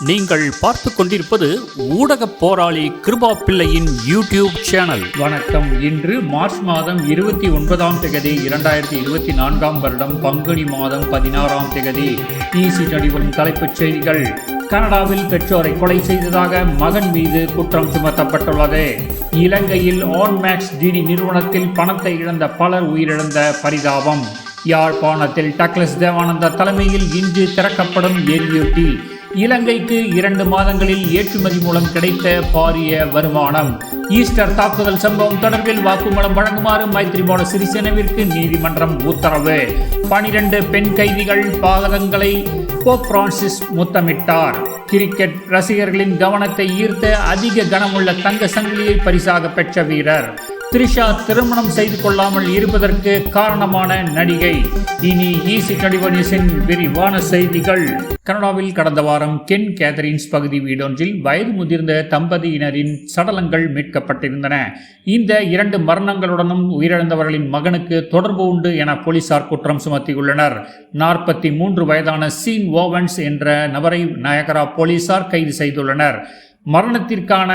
நீங்கள் பார்த்து கொண்டிருப்பது ஊடக போராளி கிருபா பிள்ளையின் யூடியூப் சேனல். வணக்கம். இன்று மார்ச் மாதம் இருபத்தி ஒன்பதாம் தேதி இரண்டாயிரத்தி இருபத்தி நான்காம் வருடம் பங்குனி மாதம் பதினாறாம் தேதி. ஈசி நடிவரும் தலைப்புச் செய்திகள். கனடாவில் பெற்றோரை கொலை செய்ததாக மகன் மீது குற்றம் சுமத்தப்பட்டுள்ளது. இலங்கையில் ஆன்மேக்ஸ் டிடி நிறுவனத்தில் பணத்தை இழந்த பலர் உயிரிழந்த பரிதாபம். யாழ்ப்பாணத்தில் டக்ளஸ் தேவானந்தா தலைமையில் இன்று திறக்கப்படும் எரியூட்டி. இலங்கைக்கு இரண்டு மாதங்களில் ஏற்றுமதி மூலம் கிடைத்த பாரிய வருமானம். ஈஸ்டர் தாக்குதல் சம்பவம் தொடர்பில் வாக்குமூலம் வழங்குமாறு மைத்ரிபால சிறிசேனவிற்கு நீதிமன்றம் உத்தரவு. பனிரெண்டு பெண் கைதிகள் பாகதங்களை போப் பிரான்சிஸ் முத்தமிட்டார். கிரிக்கெட் ரசிகர்களின் கவனத்தை ஈர்த்த அதிக கனமுள்ள தங்க சங்கிலியை பரிசாக பெற்ற வீரர். த்ரிஷா திருமணம் செய்து கொள்ளாமல் இருப்பதற்கு காரணமான நடிகை. இனி ஈசி கடிவனிசின் விரிவான செய்திகள். கனடாவில் கடந்த வாரம் கென் கேதரின்ஸ் பகுதி வீடொன்றில் வயது முதிர்ந்த தம்பதியினரின் சடலங்கள் மீட்கப்பட்டிருந்தன. இந்த இரண்டு மரணங்களுடனும் உயிரிழந்தவர்களின் மகனுக்கு தொடர்பு உண்டு என போலீசார் குற்றம் சுமத்தியுள்ளனர். நாற்பத்தி மூன்று வயதான சீன் ஓவன்ஸ் என்ற நபரை நயகரா போலீசார் கைது செய்துள்ளனர். மரணத்திற்கான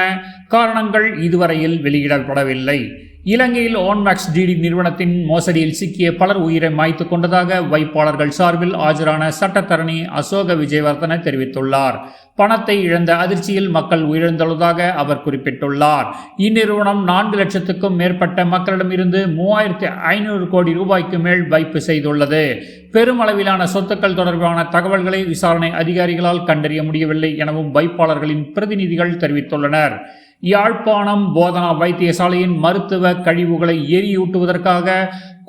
காரணங்கள் இதுவரையில் வெளியிடப்படவில்லை. இலங்கையில் ஓன்மேக்ஸ் டிடி நிறுவனத்தின் மோசடியில் சிக்கிய பலர் உயிரை மாய்த்து கொண்டதாக வைப்பாளர்கள் சார்பில் ஆஜரான சட்டத்தரணி அசோக விஜயவர்தன தெரிவித்துள்ளார். பணத்தை இழந்த அதிர்ச்சியில் மக்கள் உயிரிழந்துள்ளதாக அவர் குறிப்பிட்டுள்ளார். இந்நிறுவனம் நான்கு லட்சத்துக்கும் மேற்பட்ட மக்களிடமிருந்து மூவாயிரத்தி ஐநூறு கோடி ரூபாய்க்கு மேல் வைப்பு செய்துள்ளது. பெருமளவிலான சொத்துக்கள் தொடர்பான தகவல்களை விசாரணை அதிகாரிகளால் கண்டறிய முடியவில்லை எனவும் வைப்பாளர்களின் பிரதிநிதிகள் தெரிவித்துள்ளனர். யாழ்ப்பாணம் போதனா வைத்தியசாலையின் மருத்துவ கழிவுகளை எரியூட்டுவதற்காக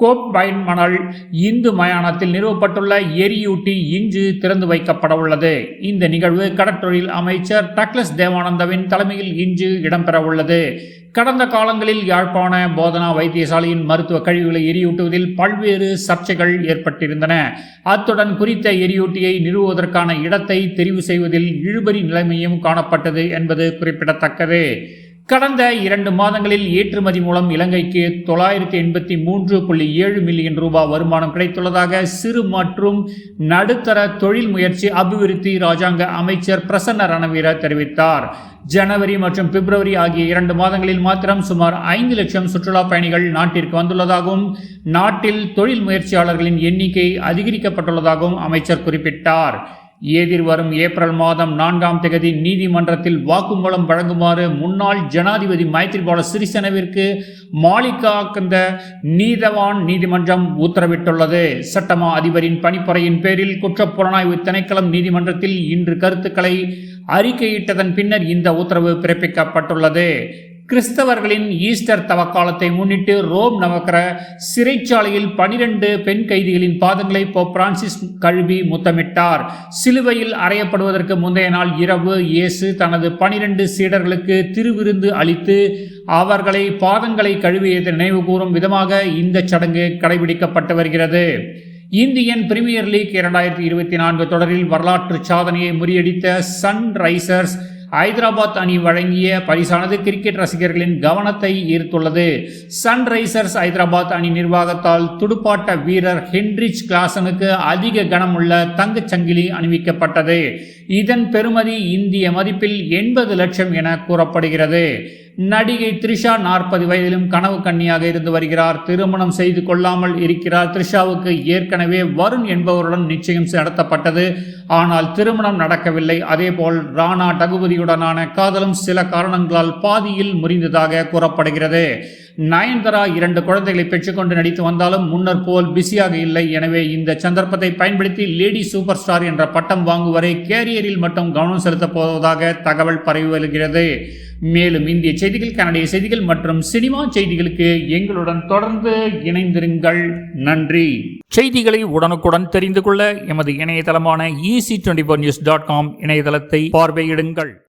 கோப்பைன் மணல் இந்து மயானத்தில் நிறுவப்பட்டுள்ள எரியூட்டி இன்று திறந்து வைக்கப்பட உள்ளது. இந்த நிகழ்வு கடற்றொழில் அமைச்சர் டக்ளஸ் தேவானந்தாவின் தலைமையில் இன்று இடம்பெற உள்ளது. கடந்த காலங்களில் யாழ்ப்பாண போதனா வைத்தியசாலையின் மருத்துவ கழிவுகளை எரியூட்டுவதில் பல்வேறு சர்ச்சைகள் ஏற்பட்டிருந்தன. அத்துடன் குறித்த எரியூட்டியை நிறுவுவதற்கான இடத்தை தெரிவு செய்வதில் இழுபறி நிலைமையும் காணப்பட்டது என்பது குறிப்பிடத்தக்கது. கடந்த இரண்டு மாதங்களில் ஏற்றுமதி மூலம் இலங்கைக்கு தொள்ளாயிரத்தி எண்பத்தி மூன்று புள்ளி ஏழு மில்லியன் ரூபாய் வருமானம் கிடைத்துள்ளதாக சிறு மற்றும் நடுத்தர தொழில் முயற்சி அபிவிருத்தி ராஜாங்க அமைச்சர் பிரசன்ன ரணவீர தெரிவித்தார். ஜனவரி மற்றும் பிப்ரவரி ஆகிய இரண்டு மாதங்களில் மாத்திரம் சுமார் ஐந்து லட்சம் சுற்றுலா பயணிகள் நாட்டிற்கு வந்துள்ளதாகவும் நாட்டில் தொழில் முயற்சியாளர்களின் எண்ணிக்கை அதிகரிக்கப்பட்டுள்ளதாகவும் அமைச்சர் குறிப்பிட்டார். எதிர்வரும் ஏப்ரல் மாதம் நான்காம் தேதி நீதிமன்றத்தில் வாக்குமூலம் வழங்குமாறு முன்னாள் ஜனாதிபதி மைத்ரிபால சிறிசேனவிற்கு மாலிகா நீதவான் நீதிமன்றம் உத்தரவிட்டுள்ளது. சட்டமா அதிபரின் பணிப்புரையின் பேரில் குற்றப்புலனாய்வு திணைக்களம் நீதிமன்றத்தில் இன்று கருத்துக்களை அறிக்கையிட்டதன் பின்னர் இந்த உத்தரவு பிறப்பிக்கப்பட்டுள்ளது. கிறிஸ்தவர்களின் ஈஸ்டர் தவக்காலத்தை முன்னிட்டு ரோம் நவக்கர சிறைச்சாலையில் பனிரெண்டு பெண் கைதிகளின் பாதங்களை போப் பிரான்சிஸ் கழுவி முத்தமிட்டார். சிலுவையில் அறையப்படுவதற்கு முந்தைய நாள் இரவு இயேசு தனது பனிரெண்டு சீடர்களுக்கு திருவிருந்து அளித்து அவர்களை பாதங்களை கழுவியதை நினைவு கூறும் விதமாக இந்த சடங்கு கடைபிடிக்கப்பட்டு வருகிறது. இந்தியன் பிரீமியர் லீக் இரண்டாயிரத்தி இருபத்தி நான்கு தொடரில் வரலாற்று சாதனையை முறியடித்த சன்ரைசர்ஸ் ஹைதராபாத் அணி வழங்கிய பரிசானது கிரிக்கெட் ரசிகர்களின் கவனத்தை ஈர்த்துள்ளது. சன்ரைசர்ஸ் ஹைதராபாத் அணி நிர்வாகத்தால் துடுப்பாட்ட வீரர் ஹென்ரிச் கிளாசனுக்கு அதிக கனமுள்ள தங்கச் சங்கிலி அணிவிக்கப்பட்டது. இதன் பெறுமதி இந்திய மதிப்பில் எண்பது லட்சம் என கூறப்படுகிறது. நடிகை த்ரிஷா நாற்பது வயதிலும் கனவு கன்னியாக இருந்து வருகிறார். திருமணம் செய்து கொள்ளாமல் இருக்கிறார். த்ரிஷாவுக்கு ஏற்கனவே வருண் என்பவருடன் நிச்சயம் நடத்தப்பட்டது. ஆனால் திருமணம் நடக்கவில்லை. அதேபோல் ராணா டகுபதியுடனான காதலும் சில காரணங்களால் பாதியில் முறிந்ததாக கூறப்படுகிறது. நயன்தரா இரண்டு குழந்தைகளை பெற்றுக்கொண்டு நடித்து வந்தாலும் முன்னர் போல் பிஸியாக இல்லை. எனவே இந்த சந்தர்ப்பத்தை பயன்படுத்தி லேடி சூப்பர் ஸ்டார் என்ற பட்டம் வாங்குவரை கேரியரில் மட்டும் கவனம் செலுத்தப் போவதாக தகவல் பரவி வருகிறது. மேலும் இந்திய செய்திகள் கனடிய செய்திகள் மற்றும் சினிமா செய்திகளுக்கு எங்களுடன் தொடர்ந்து இணைந்திருங்கள். நன்றி. செய்திகளை உடனுக்குடன் தெரிந்து கொள்ள எமது இணையதளமான easy twenty news dot com இணையதளத்தை பார்வையிடுங்கள்.